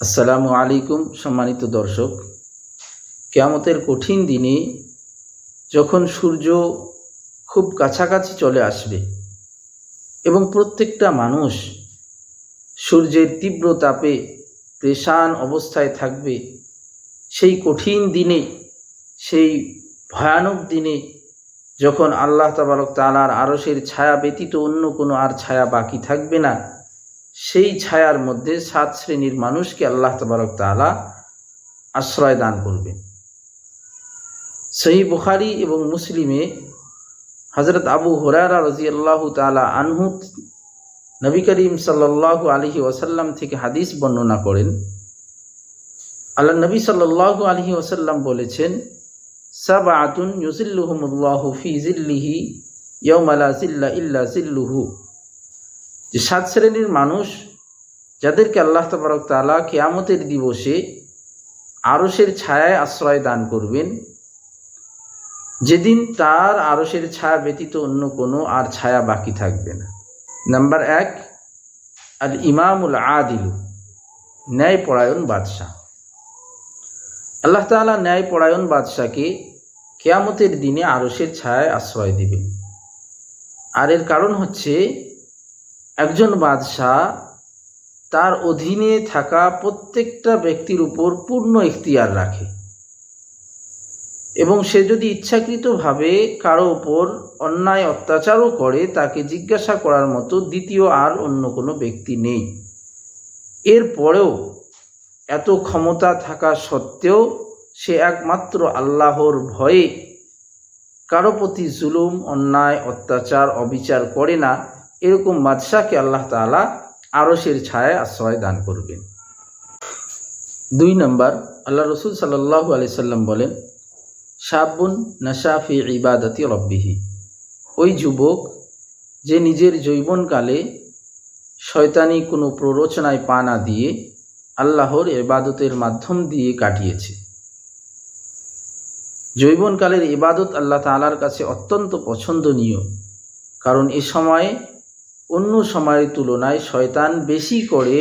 আসসালামু আলাইকুম, সম্মানিত দর্শক। কেয়ামতের কঠিন দিনে যখন সূর্য খুব কাছাকাছি চলে আসবে এবং প্রত্যেকটা মানুষ সূর্যের তীব্র তাপে প্রেশান অবস্থায় থাকবে, সেই কঠিন দিনে, সেই ভয়ানক দিনে যখন আল্লাহ তাবারক তালার আরসের ছায়া ব্যতীত অন্য কোনো আর ছায়া বাকি থাকবে না সেই ছায়ার মধ্যে সাত শ্রেণির মানুষকে আল্লাহ তবারক তালা আশ্রয় দান করবেন সেই বুখারি এবং মুসলিমে হজরত আবু হরারা রাজি আল্লাহ তালা আনহু নবী করিম সাল্লাহ আলহি ওসাল্লাম থেকে হাদিস বর্ণনা করেন। আল্লাহ নবী সাল্লাহ আলহি ওসাল্লাম বলেছেন সাব আতুন ইউজিল্লুহমুল্লাহ ফি জিল্লিহি ইয়মালা জিল্লা ইল্লা জিল্লুহু যে সাত শ্রেণির মানুষ যাদেরকে আল্লাহ তবরক তালা কেয়ামতের দিবসে আরসের ছায়ায় আশ্রয় দান করবেন, যেদিন তার আরসের ছায়া ব্যতীত অন্য কোনো আর ছায়া বাকি থাকবে না। নাম্বার এক, আল ইমামুল আদিলু, ন্যায়পরায়ণ বাদশাহ। আল্লাহ তালা ন্যায়পরায়ণ বাদশাকে কেয়ামতের দিনে আরসের ছায়ায় আশ্রয় দিবেন। আর এর কারণ হচ্ছে একজন বাদশাহ তার অধীনে থাকা প্রত্যেকটা ব্যক্তির উপর পূর্ণ ইখতিয়ার রাখে। এবং সে যদি ইচ্ছাকৃতভাবে কারও ওপর অন্যায় অত্যাচারও করে, তাকে জিজ্ঞাসা করার মতো দ্বিতীয় আর অন্য কোনো ব্যক্তি নেই। এরপরেও এত ক্ষমতা থাকা সত্ত্বেও সে একমাত্র আল্লাহর ভয়ে কারও প্রতি জুলুম, অন্যায়, অত্যাচার, অবিচার করে না। এরকম বাদশাহকে আল্লাহ তালা আরসের ছায় আশ্রয় দান করবেন। দুই নম্বর, আল্লাহ রসুল সাল্লাহ আলি সাল্লাম বলেন সাবুন নাসাফি ইবাদতি রব্বিহি। ওই যুবক, যে নিজের জৈবনকালে শয়তানি কোনো প্ররোচনায় পা না দিয়ে আল্লাহর এবাদতের মাধ্যম দিয়ে কাটিয়েছে। জৈবনকালের ইবাদত আল্লাহ তালার কাছে অত্যন্ত পছন্দনীয়, কারণ এ সময়ে অন্য সময়ের তুলনায় শয়তান বেশি করে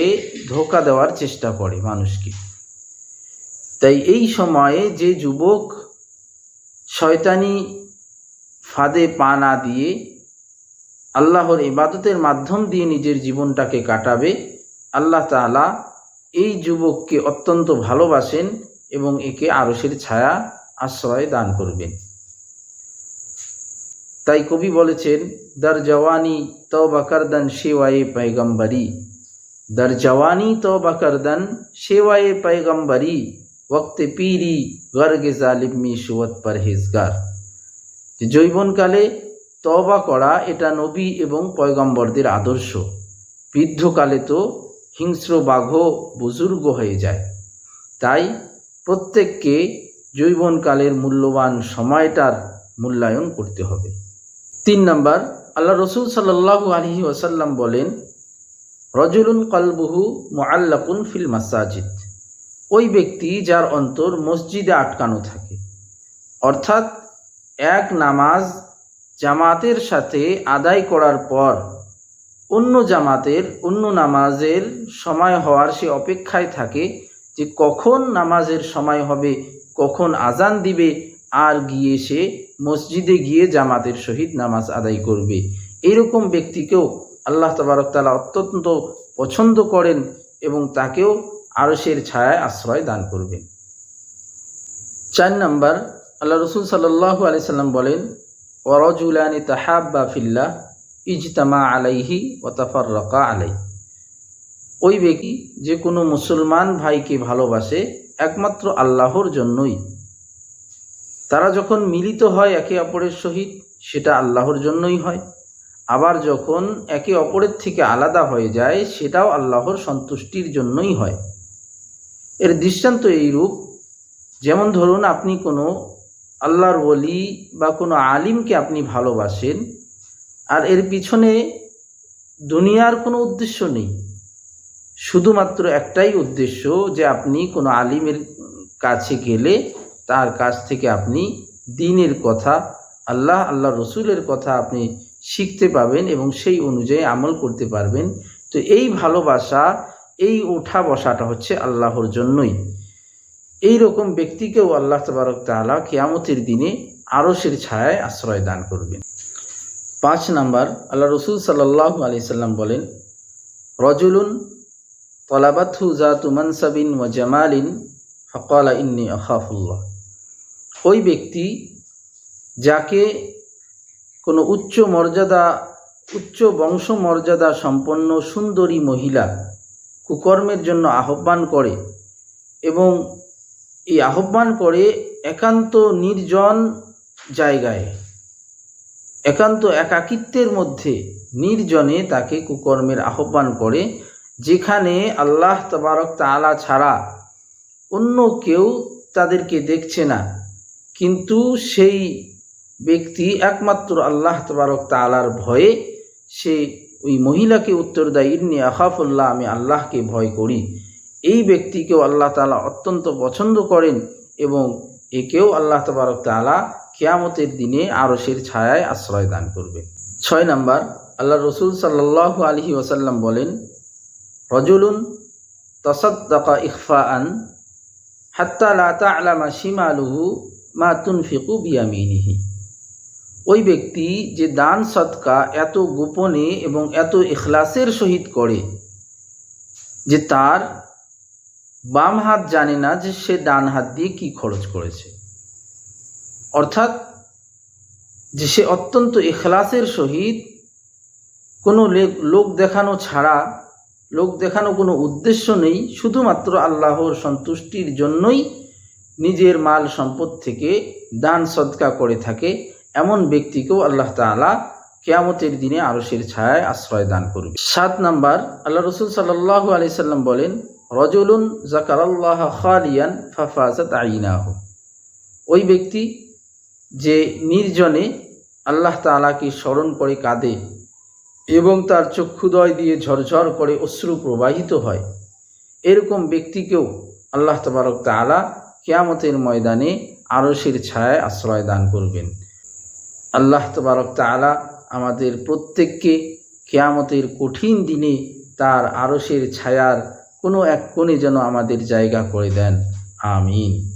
ধোকা দেওয়ার চেষ্টা করে মানুষকে। তাই এই সময়ে যে যুবক শয়তানি ফাঁদে পা না দিয়ে আল্লাহর ইবাদতের মাধ্যম দিয়ে নিজের জীবনটাকে কাটাবে, আল্লাহ তালা এই যুবককে অত্যন্ত ভালোবাসেন এবং একে আরসের ছায়া, আশ্রয় দান করবেন। তাই কবি বলেছেন, দার জওয়ানি তো বাকারদান সেওয়ায়ে পায়গম্বরি। দার জওয়ানি তো বাকারদান সেওয়ায়ে পায়গম্বরি ওক্ত পীরি গর্গে জালিমি সুয়ত পরহেজগার। জৈবনকালে তবা করা এটা নবী এবং পয়গম্বরদের আদর্শ। বৃদ্ধকালে তো হিংস্র বাঘ বুজুর্গ হয়ে যায়। তাই প্রত্যেককে যৌবনকালের মূল্যবান সময়টার মূল্যায়ন করতে হবে। তিন নম্বর আল্লাহ রসুল সাল্লাহু আলহি ওসাল্লাম বলেন, রজুলুন কলবুহু মোয়াল্লাকুন ফিল মাসাজিদ। ওই ব্যক্তি যার অন্তর মসজিদে আটকানো থাকে। অর্থাৎ এক নামাজ জামাতের সাথে আদায় করার পর অন্য জামাতের অন্য নামাজের সময় হওয়ার সে অপেক্ষায় থাকে যে কখন নামাজের সময় হবে, কখন আজান দিবে আর গিয়ে সে মসজিদে গিয়ে জামাতের সহিত নামাজ আদায় করবে। এরকম ব্যক্তিকেও আল্লাহ তবারকতালা অত্যন্ত পছন্দ করেন এবং তাকেও আরসের ছায়ায় আশ্রয় দান করবেন। চার নম্বর, আল্লাহ রসুল সাল্লাহ আলি সাল্লাম বলেন ওরজুলানি তাহাব্বা ফিল্লাহ ইজতামা আলাইহি ওতাফার রকা আলাই ওই ব্যক্তি যে কোনো মুসলমান ভাইকে ভালোবাসে একমাত্র আল্লাহর জন্যই। তারা যখন মিলিত হয় একে অপরের সহিত, সেটা আল্লাহর জন্যই হয়। আবার যখন একে অপরের থেকে আলাদা হয়ে যায়, সেটাও আল্লাহর সন্তুষ্টির জন্যই হয়। এর দৃষ্টান্ত এইরূপ, যেমন ধরুন আপনি কোনো আল্লাহর ওলি বা কোনো আলিমকে আপনি ভালোবাসেন, আর এর পিছনে দুনিয়ার কোনো উদ্দেশ্য নেই। শুধুমাত্র একটাই উদ্দেশ্য যে আপনি কোনো আলিমের কাছে গেলে তার কাছ থেকে আপনি দিনের কথা, আল্লাহ আল্লাহ রসুলের কথা আপনি শিখতে পাবেন এবং সেই অনুযায়ী আমল করতে পারবেন। তো এই ভালোবাসা, এই ওঠা বসাটা হচ্ছে আল্লাহর জন্যই। এই রকম ব্যক্তিকেও আল্লাহ তবারক তাআলা কেয়ামতের দিনে আরশের ছায়ায় আশ্রয় দান করবেন। পাঁচ নাম্বার, আল্লাহ রসুল সাল্লাহ আলি সাল্লাম বলেন, রজুলুন তলাবাথু জাতু মানসাবিন ওয়া জামালিন, ফকালা ইন্নি আখাফুল্লাহ। ওই ব্যক্তি যাকে কোনো উচ্চ মর্যাদা, উচ্চ বংশ মর্যাদা সম্পন্ন সুন্দরী মহিলা কুকর্মের জন্য আহ্বান করে এবং এই আহ্বান করে একান্ত নির্জন জায়গায়, একান্ত একাকিত্বের মধ্যে নির্জনে তাকে কুকর্মের আহ্বান করে, যেখানে আল্লাহ তবারক তাআলা ছাড়া অন্য কেউ তাদেরকে দেখছে না। কিন্তু সেই ব্যক্তি একমাত্র আল্লাহ তবারক তাআলার ভয়ে সে ওই মহিলাকে উত্তর দেয়, ইন্নি আখাফুল্লাহ, আমি আল্লাহকে ভয় করি। এই ব্যক্তিকেও আল্লাহ তাআলা অত্যন্ত পছন্দ করেন এবং একেও আল্লাহ তবারক তাআলা কেয়ামতের দিনে আরশের ছায়ায় আশ্রয় দান করবে। ছয় নম্বর আল্লাহ রসুল সাল্লাহ আলহি ওসাল্লাম বলেন, রজুলুন তসদ্দাকা ইখফা আন হাত্তা লা তা'লামা শিমালুহু মা তুনফিকু বিয়ামিনিহি। ওই ব্যক্তি যে দান সৎকা এত গোপনে এবং এত এখলাসের সহিত করে, যে তার বাম হাত জানে না যে সে ডান হাত দিয়ে কি খরচ করেছে। অর্থাৎ যে সে অত্যন্ত এখলাসের সহিত কোনো লোক দেখানো ছাড়া, লোক দেখানো কোনো উদ্দেশ্য নেই, শুধুমাত্র আল্লাহর সন্তুষ্টির জন্যই নিজের মাল সম্পদ থেকে দান সদকা করে থাকে, এমন ব্যক্তিকেও আল্লাহ তাআলা কেয়ামতের দিনে আরশের ছায়ায় আশ্রয় দান করবে। সাত নাম্বার, আল্লাহ রসুল সাল্লাহ আলি সাল্লাম বলেন, রজুলুন জাকারাল্লাহ খালিয়ান ফাফাজাত আইনাহু। ওই ব্যক্তি যে নির্জনে আল্লাহ তাআলাকে স্মরণ করে কাঁদে এবং তার চক্ষুদয় দিয়ে ঝরঝর করে অশ্রু প্রবাহিত হয়, এরকম ব্যক্তিকেও আল্লাহ তবারক তাআলা কেয়ামতের ময়দানে আরশের ছায় আশ্রয় দান করবেন। আল্লাহ তবারক তালা আমাদের প্রত্যেককে কেয়ামতের কঠিন দিনে তার আরশের ছায়ার কোনো এক কোণে যেন আমাদের জায়গা করে দেন। আমিন।